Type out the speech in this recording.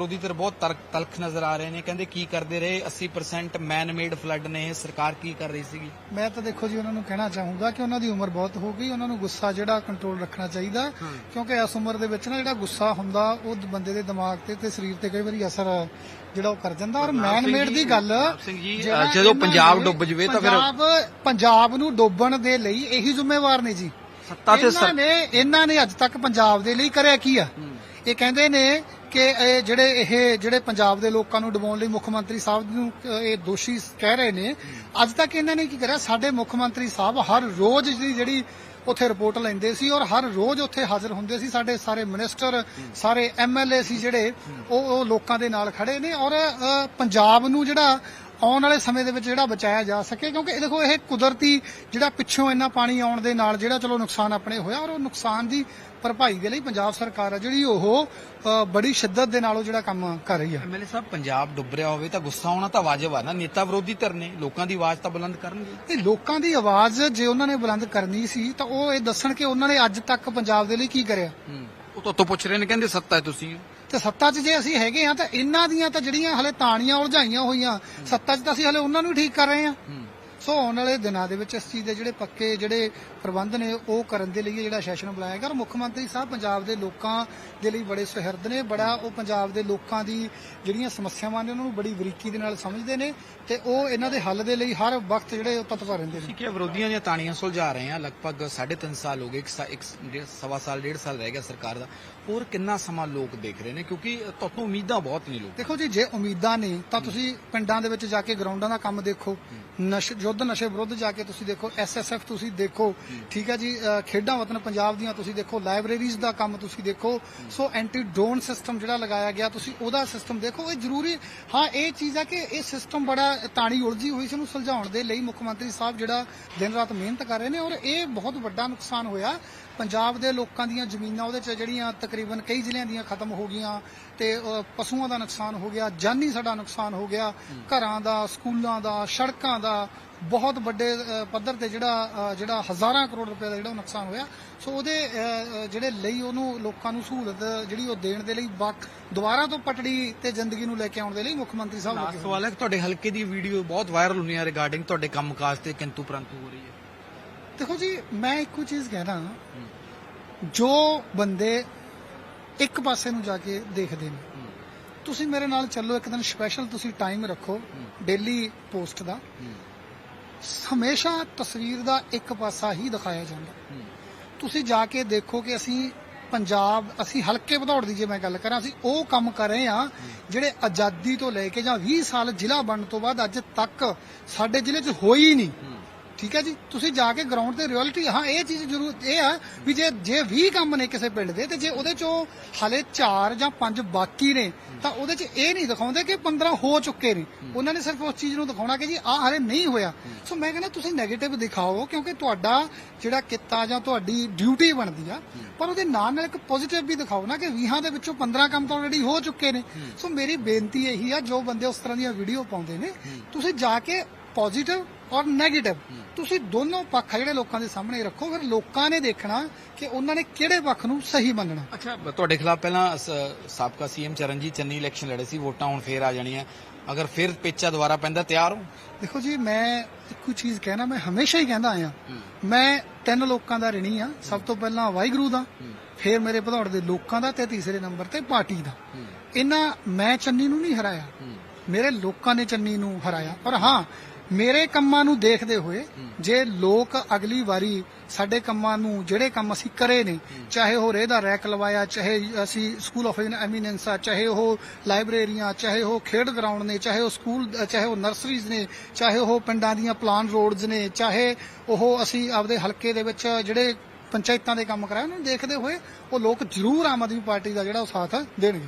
ਵਿਰੋਧੀ ਧਿਰ ਬਹੁਤ ਤਰਕ ਤਲਖ ਨਜ਼ਰ ਆ ਰਹੇ ਨੇ। ਕਹਿੰਦੇ ਕੀ ਕਰਦੇ ਰਹੇ? 80% ਮੈਨ ਮੇਡ ਫਲੱਡ ਨੇ ਸਰਕਾਰ ਕੀ ਕਰ ਰਹੀ ਸੀਗੀ? ਮੈਂ ਤਾਂ ਦੇਖੋ ਜੀ ਉਹਨਾਂ ਨੂੰ ਕਹਿਣਾ ਚਾਹੂੰਗਾ ਕਿ ਉਹਨਾਂ ਦੀ ਉਮਰ ਬਹੁਤ ਹੋ ਗਈ। ਉਹਨਾਂ ਨੂੰ ਗੁੱਸਾ ਜਿਹੜਾ ਕੰਟਰੋਲ ਰੱਖਣਾ ਚਾਹੀਦਾ। ਕਿਉਂਕਿ ਇਸ ਉਮਰ ਦੇ ਵਿੱਚ ਨਾ ਜਿਹੜਾ ਗੁੱਸਾ ਹੁੰਦਾ ਉਹ ਬੰਦੇ ਦੇ ਦਿਮਾਗ ਤੇ ਤੇ ਸਰੀਰ ਤੇ ਕਈ ਵਾਰੀ ਅਸਰ ਜਿਹੜਾ ਉਹ ਕਰ ਜਾਂਦਾ। ਔਰ ਮੈਨ ਮੇਡ ਦੀ ਗੱਲ ਜਦੋਂ ਪੰਜਾਬ ਡੁੱਬ ਜਵੇ ਤਾਂ ਫਿਰ- ਪੰਜਾਬ ਪੰਜਾਬ ਨੂੰ ਡੋਬਣ ਦੇ ਲਈ ਇਹੀ ਜ਼ਿੰਮੇਵਾਰ ਨੇ ਜੀ। ਸੱਤਾ ਤੇ ਇਹਨਾਂ ਸਰ- ਨੇ ਇਹਨਾਂ ਨੇ ਅੱਜ ਤੱਕ ਪੰਜਾਬ ਦੇ ਲਈ ਕਰਿਆ ਕੀ ਆ? ਇਹ ਕਹਿੰਦੇ ਨੇ ਕਿ ਇਹ ਜਿਹੜੇ ਇਹ ਜਿਹੜੇ ਪੰਜਾਬ ਦੇ ਲੋਕਾਂ ਨੂੰ ਡਬਾਉਣ ਲਈ ਮੁੱਖ ਮੰਤਰੀ ਸਾਹਿਬ ਨੂੰ ਇਹ ਦੋਸ਼ੀ ਕਹਿ ਰਹੇ ਨੇ, ਅੱਜ ਤੱਕ ਇਹਨਾਂ ਨੇ ਕੀ ਕਰਿਆ? ਸਾਡੇ ਮੁੱਖ ਮੰਤਰੀ ਸਾਹਿਬ ਹਰ ਰੋਜ਼ ਦੀ ਜਿਹੜੀ ਉੱਥੇ ਰਿਪੋਰਟ ਲੈਂਦੇ ਸੀ ਔਰ ਹਰ ਰੋਜ਼ ਉੱਥੇ ਹਾਜ਼ਰ ਹੁੰਦੇ ਸੀ। ਸਾਡੇ ਸਾਰੇ ਮਿਨਿਸਟਰ, ਸਾਰੇ ਐਮਐਲਏ ਸੀ ਜਿਹੜੇ, ਉਹ ਲੋਕਾਂ ਦੇ ਨਾਲ ਖੜੇ ਨੇ ਔਰ ਪੰਜਾਬ ਨੂੰ ਜਿਹੜਾ ਆਉਣ ਵਾਲੇ ਸਮੇਂ ਦੇ ਵਿੱਚ ਜਿਹੜਾ ਬਚਾਇਆ ਜਾ ਸਕੇ ਕਿਉਂਕਿ ਇਹ ਦੇਖੋ ਇਹ ਕੁਦਰਤੀ ਜਿਹੜਾ ਪਿੱਛੋਂ ਇੰਨਾ ਪਾਣੀ ਆਉਣ ਦੇ ਨਾਲ ਜਿਹੜਾ ਚਲੋ ਨੁਕਸਾਨ ਆਪਣੇ ਹੋਇਆ ਔਰ ਉਹ ਨੁਕਸਾਨ ਦੀ ਭਰਪਾਈ ਦੇ ਲਈ ਪੰਜਾਬ ਸਰਕਾਰ ਆ ਜਿਹੜੀ ਉਹ ਬੜੀ ਸ਼ਿੱਦਤ ਦੇ ਨਾਲ ਉਹ ਜਿਹੜਾ ਕੰਮ ਕਰ ਰਹੀ ਆ। ਐਮਐਲਏ ਸਾਹਿਬ ਪੰਜਾਬ ਡੁੱਬ ਰਿਹਾ ਹੋਵੇ ਤਾਂ ਗੁੱਸਾ ਆਉਣਾ ਤਾਂ ਵਾਜਬ ਆ ਨਾ ਨੇਤਾ ਵਿਰੋਧੀ ਧਿਰ ਨੇ ਲੋਕਾਂ ਦੀ ਆਵਾਜ਼ ਤਾਂ ਬੁਲੰਦ ਕਰਨਗੇ। ਤੇ ਲੋਕਾਂ ਦੀ ਆਵਾਜ਼ ਜੇ ਉਹਨਾਂ ਨੇ ਬੁਲੰਦ ਕਰਨੀ ਸੀ ਤਾਂ ਉਹ ਇਹ ਦੱਸਣ ਕਿ ਉਹਨਾਂ ਨੇ ਅੱਜ ਤੱਕ ਪੰਜਾਬ ਦੇ ਲਈ ਕੀ ਕਰਿਆ। ਉਹ ਤੋਂ ਤੋਂ ਪੁੱਛ ਰਹੇ ਨੇ ਕਹਿੰਦੇ ਸੱਤਾ ਹੈ ਤੁਸੀਂ। ਤੇ ਸੱਤਾ 'ਚ ਜੇ ਅਸੀਂ ਹੈਗੇ ਆ ਤਾਂ ਇਹਨਾਂ ਦੀਆਂ ਤਾਂ ਜਿਹੜੀਆਂ ਹਲੇ ਤਾਣੀਆਂ ਉਲਝਾਈਆਂ ਹੋਈਆਂ, ਸੱਤਾ 'ਚ ਤਾਂ ਅਸੀਂ ਹਲੇ ਉਹਨਾਂ ਨੂੰ ਠੀਕ ਕਰ ਰਹੇ ਆ ਸੋ ਆਉਣ ਵਾਲੇ ਦਿਨਾਂ ਦੇ ਵਿੱਚ ਇਸ ਚੀਜ਼ ਦੇ ਜਿਹੜੇ ਪੱਕੇ ਜਿਹੜੇ ਪ੍ਰਬੰਧ ਨੇ ਉਹ ਕਰਨ ਦੇ ਲਈ ਜਿਹੜਾ ਸੈਸ਼ਨ ਬੁਲਾਇਆ ਗਿਆ ਮੁੱਖ ਮੰਤਰੀ ਸਾਹਿਬ ਪੰਜਾਬ ਦੇ ਲੋਕਾਂ ਦੇ ਲਈ ਬੜੇ ਸੁਹਿਰਦ ਨੇ। ਬੜਾ ਉਹ ਪੰਜਾਬ ਦੇ ਲੋਕਾਂ ਦੀ ਜਿਹੜੀਆਂ ਸਮੱਸਿਆਵਾਂ ਨੇ ਉਹਨਾਂ ਨੂੰ ਬੜੀ ਬਰੀਕੀ ਦੇ ਨਾਲ ਸਮਝਦੇ ਨੇ ਤੇ ਉਹ ਇਹਨਾਂ ਦੇ ਹੱਲ ਦੇ ਲਈ ਹਰ ਵਕਤ ਜਿਹੜੇ ਉਹ ਤਤਪਰ ਰਹਿੰਦੇ ਨੇ। ਹੈ ਵਿਰੋਧੀਆਂ ਦੀਆਂ ਤਾਣੀਆਂ ਸੁਲਝਾ ਰਹੇ ਆ ਲਗਭਗ 3.5 ਸਾਲ ਹੋ ਗਏ ਇੱਕ ਸਵਾ ਸਾਲ ਡੇਢ ਸਾਲ ਰਹਿ ਗਿਆ ਸਰਕਾਰ ਦਾ। ਹੋਰ ਕਿੰਨਾ ਸਮਾਂ ਲੋਕ ਦੇਖ ਰਹੇ ਨੇ? ਕਿਉਂਕਿ ਤੁਹਾਨੂੰ ਉਮੀਦਾਂ ਬਹੁਤ ਨੇ ਲੋਕ ਦੇਖੋ ਜੀ ਜੇ ਉਮੀਦਾਂ ਨੇ ਤਾਂ ਤੁਸੀਂ ਪਿੰਡਾਂ ਦੇ ਵਿੱਚ ਜਾ ਕੇ ਗਰਾਊਂਡਾਂ ਦਾ ਕੰਮ ਦੇਖੋ। ਨਸ਼ੇ ਯੁੱਧ ਨਸ਼ੇ ਵਿਰੁੱਧ ਜਾ ਕੇ ਤੁਸੀਂ ਦੇਖੋ ਐਸਐਸਐਫ ਤੁਸੀਂ ਦੇਖੋ, ਠੀਕ ਹੈ ਜੀ ਖੇਡਾਂ ਵਤਨ ਪੰਜਾਬ ਦੀਆਂ ਤੁਸੀਂ ਦੇਖੋ, ਲਾਇਬ੍ਰੇਰੀਜ਼ ਦਾ ਕੰਮ ਤੁਸੀਂ ਦੇਖੋ। ਸੋ ਐਂਟੀ ਡਰੋਨ ਸਿਸਟਮ ਜਿਹੜਾ ਲਗਾਇਆ ਗਿਆ, ਤੁਸੀਂ ਉਹਦਾ ਸਿਸਟਮ ਦੇਖੋ। ਇਹ ਜ਼ਰੂਰੀ, ਹਾਂ, ਇਹ ਚੀਜ਼ ਹੈ ਕਿ ਇਹ ਸਿਸਟਮ ਬੜਾ ਤਾਣੀ ਉਲਝੀ ਹੋਈ ਸੀ, ਉਹਨੂੰ ਸੁਲਝਾਉਣ ਦੇ ਲਈ ਮੁੱਖ ਮੰਤਰੀ ਸਾਹਿਬ ਜਿਹੜਾ ਦਿਨ ਰਾਤ ਮਿਹਨਤ ਕਰ ਰਹੇ ਨੇ ਔਰ ਇਹ ਬਹੁਤ ਵੱਡਾ ਨੁਕਸਾਨ ਹੋਇਆ। ਪੰਜਾਬ ਦੇ ਲੋਕਾਂ ਦੀਆਂ ਜ਼ਮੀਨਾਂ ਉਹਦੇ ਚ ਜਿਹੜੀਆਂ ਤਕਰੀਬਨ ਕਈ ਜ਼ਿਲ੍ਹਿਆਂ ਦੀਆਂ ਖਤਮ ਹੋ ਗਈਆਂ ਤੇ ਅ, ਪਸ਼ੂਆਂ ਦਾ ਨੁਕਸਾਨ ਹੋ ਗਿਆ ਜਾਨੀ ਸਾਡਾ ਨੁਕਸਾਨ ਹੋ ਗਿਆ ਘਰਾਂ ਦਾ ਸਕੂਲਾਂ ਦਾ ਸੜਕਾਂ ਦਾ ਬਹੁਤ ਵੱਡੇ ਅ, ਪੱਧਰ ਤੇ ਜਿਹੜਾ ਅ, ਜਿਹੜਾ ਹਜ਼ਾਰਾਂ ਕਰੋੜ ਰੁਪਏ ਦਾ ਜਿਹੜਾ ਉਹ ਨੁਕਸਾਨ ਹੋਇਆ ਸੋ ਉਹਦੇ ਅ, ਅ, ਜਿਹੜੇ ਲਈ ਉਹਨੂੰ ਲੋਕਾਂ ਨੂੰ ਸਹੂਲਤ ਜਿਹੜੀ ਉਹ ਦੇਣ ਦੇ ਲਈ ਬਕ ਦੁਬਾਰਾ ਤੋਂ ਪਟੜੀ ਤੇ ਜ਼ਿੰਦਗੀ ਨੂੰ ਲੈ ਕੇ ਆਉਣ ਦੇ ਲਈ ਮੁੱਖ ਮੰਤਰੀ ਸਾਹਿਬ ਲੱਗੇ ਲਾਸਟ ਹੋਏ ਨੇ। ਸਵਾਲ ਹੈ ਕਿ ਤੁਹਾਡੇ ਹਲਕੇ ਦੀ ਵੀਡੀਓ ਬਹੁਤ ਵਾਇਰਲ ਹੁੰਦੀ ਹੈ ਰਿਗਾਰਡਿੰਗ ਤੁਹਾਡੇ ਕੰਮਕਾਜ ਤੇ ਕਿੰਤੂ ਪਰੰਤੂ ਹੋ ਰਹੀ ਹੈ ਦੇਖੋ ਜੀ ਮੈਂ ਇੱਕੋ ਚੀਜ਼ ਕਹਿਣਾ ਜੋ ਬੰਦੇ ਇੱਕ ਪਾਸੇ ਨੂੰ ਜਾ ਕੇ ਦੇਖਦੇ ਨੇ ਤੁਸੀਂ ਮੇਰੇ ਨਾਲ ਚੱਲੋ ਇੱਕ ਦਿਨ ਸਪੈਸ਼ਲ ਤੁਸੀਂ ਟਾਈਮ ਰੱਖੋ ਡੇਲੀ ਪੋਸਟ ਦਾ। ਹਮੇਸ਼ਾ ਤਸਵੀਰ ਦਾ ਇੱਕ ਪਾਸਾ ਹੀ ਦਿਖਾਇਆ ਜਾਂਦਾ। ਤੁਸੀਂ ਜਾ ਕੇ ਦੇਖੋ ਕਿ ਅਸੀਂ ਪੰਜਾਬ ਅਸੀਂ ਹਲਕੇ ਵਧੌੜ ਦੀ ਜੇ ਮੈਂ ਗੱਲ ਕਰਾਂ ਅਸੀਂ ਉਹ ਕੰਮ ਕਰ ਰਹੇ ਆ ਜਿਹੜੇ ਆਜ਼ਾਦੀ ਤੋਂ ਲੈ ਕੇ ਜਾਂ 20 ਸਾਲ ਜ਼ਿਲ੍ਹਾ ਬਣਨ ਤੋਂ ਬਾਅਦ ਅੱਜ ਤੱਕ ਸਾਡੇ ਜ਼ਿਲ੍ਹੇ 'ਚ ਹੋਈ ਨਹੀਂ। ਠੀਕ ਹੈ ਜੀ? ਤੁਸੀਂ ਜਾ ਕੇ ਗਰਾਊਂਡ ਤੇ ਰਿਐਲਿਟੀ ਹਾਂ ਇਹ ਚੀਜ਼ ਜ਼ਰੂਰ ਇਹ ਆ ਵੀ ਜੇ ਜੇ 20 ਕੰਮ ਨੇ ਕਿਸੇ ਪਿੰਡ ਦੇ ਤੇ ਜੇ ਉਹਦੇ ਚੋਂ ਹਲੇ 4 ਜਾਂ 5 ਬਾਕੀ ਨੇ ਤਾਂ ਉਹਦੇ 'ਚ ਇਹ ਨਹੀਂ ਦਿਖਾਉਂਦੇ ਕਿ 15 ਹੋ ਚੁੱਕੇ ਨੇ। ਉਹਨਾਂ ਨੇ ਸਿਰਫ ਉਸ ਚੀਜ਼ ਨੂੰ ਦਿਖਾਉਣਾ ਕਿ ਜੀ ਆਹ ਹਲੇ ਨਹੀਂ ਹੋਇਆ। ਸੋ ਮੈਂ ਕਹਿੰਦਾ ਤੁਸੀਂ 네ਗੇਟਿਵ ਦਿਖਾਓ ਕਿਉਂਕਿ ਤੁਹਾਡਾ ਜਿਹੜਾ ਕਿੱਤਾ ਜਾਂ ਤੁਹਾਡੀ ਡਿਊਟੀ ਬਣਦੀ ਆ ਪਰ ਉਹਦੇ ਨਾਲ ਨਾਲ ਇੱਕ ਪੋਜ਼ਿਟਿਵ ਵੀ ਦਿਖਾਓ ਨਾ ਕਿ 20 ਦੇ ਵਿੱਚੋਂ 15 ਕੰਮ ਤਾਂ ਆਲਰੇਡੀ ਹੋ ਚੁੱਕੇ ਨੇ। ਸੋ ਮੇਰੀ ਬੇਨਤੀ ਇਹੀ ਆ ਜੋ ਬੰਦੇ ਉਸ ਤਰ੍ਹਾਂ ਦੀਆਂ ਵੀਡੀਓ ਪਾਉਂਦੇ ਨੇ ਤੁਸੀਂ ਜਾ ਕੇ ਪੋਜ਼ਿਟਿਵ ਔਰ 네ਗੇਟਿਵ ਤੁਸੀਂ ਦੋਨੋਂ ਪੱਖ ਆ ਜਿਹੜੇ ਲੋਕਾਂ ਦੇ ਸਾਹਮਣੇ ਰੱਖੋ ਫਿਰ ਲੋਕਾਂ ਨੇ ਦੇਖਣਾ ਕਿ ਉਹਨਾਂ ਨੇ ਕਿਹੜੇ ਪੱਖ ਨੂੰ ਸਹੀ ਮੰਨਣਾ। ਅੱਛਾ ਤੁਹਾਡੇ ਖਿਲਾਫ ਪਹਿਲਾਂ ਸਾਬਕਾ ਸੀਐਮ ਚਰਨਜੀਤ ਚੰਨੀ ਇਲੈਕਸ਼ਨ ਲੜੇ ਸੀ ਵੋਟਾਂ ਹੁਣ ਫੇਰ ਆ ਜਾਣੀਆਂ। ਅਗਰ ਫਿਰ ਪੇਚਾ ਦੁਬਾਰਾ ਪੈਂਦਾ ਤਿਆਰ ਹੋ? ਦੇਖੋ ਜੀ ਮੈਂ ਇੱਕੋ ਚੀਜ਼ ਕਹਿਣਾ ਮੈਂ ਹਮੇਸ਼ਾ ਹੀ ਕਹਿੰਦਾ ਆਇਆ। ਮੈਂ ਤਿੰਨ ਲੋਕਾਂ ਦਾ ਰਿਣੀ ਆ ਸਭ ਤੋਂ ਪਹਿਲਾਂ ਵਾਹਿਗੁਰੂ ਦਾ ਫਿਰ ਮੇਰੇ ਭਦੌੜ ਦੇ ਲੋਕਾਂ ਦਾ ਤੇ ਤੀਸਰੇ ਨੰਬਰ ਤੇ ਪਾਰਟੀ ਦਾ। ਇਹਨਾਂ ਮੈਂ ਚੰਨੀ ਨੂੰ ਨਹੀਂ ਹਰਾਇਆ। ਮੇਰੇ ਲੋਕਾਂ ਨੇ ਚੰਨੀ ਨੂੰ ਹਰਾਇਆ। ਪਰ ਹਾਂ, ਮੇਰੇ ਕੰਮਾਂ ਨੂੰ ਦੇਖਦੇ ਹੋਏ ਜੇ ਲੋਕ ਅਗਲੀ ਵਾਰੀ ਸਾਡੇ ਕੰਮਾਂ ਨੂੰ, ਜਿਹੜੇ ਕੰਮ ਅਸੀਂ ਕਰੇ ਨੇ, ਚਾਹੇ ਉਹ ਰੇਹ ਦਾ ਰੈਕ ਲਵਾਇਆ, ਚਾਹੇ ਅਸੀਂ ਸਕੂਲ ਆਫ ਐਮੀਨੈਂਸ ਆ, ਚਾਹੇ ਉਹ ਲਾਇਬ੍ਰੇਰੀਆਂ ਚਾਹੇ ਉਹ ਖੇਡ ਗਰਾਊਂਡ ਨੇ, ਚਾਹੇ ਉਹ ਸਕੂਲ ਚਾਹੇ ਉਹ ਨਰਸਰੀਜ਼ ਨੇ, ਚਾਹੇ ਉਹ ਪਿੰਡਾਂ ਦੀਆਂ ਪਲਾਨ ਰੋਡਸ ਨੇ, ਚਾਹੇ ਉਹ ਅਸੀਂ ਆਪਦੇ ਹਲਕੇ ਦੇ ਵਿੱਚ ਜਿਹੜੇ ਪੰਚਾਇਤਾਂ ਦੇ ਕੰਮ ਕਰਾਏ, ਉਹਨਾਂ ਨੂੰ ਦੇਖਦੇ ਹੋਏ ਉਹ ਲੋਕ ਜ਼ਰੂਰ ਆਮ ਆਦਮੀ ਪਾਰਟੀ ਦਾ ਜਿਹੜਾ ਉਹ ਸਾਥ ਦੇਣਗੇ।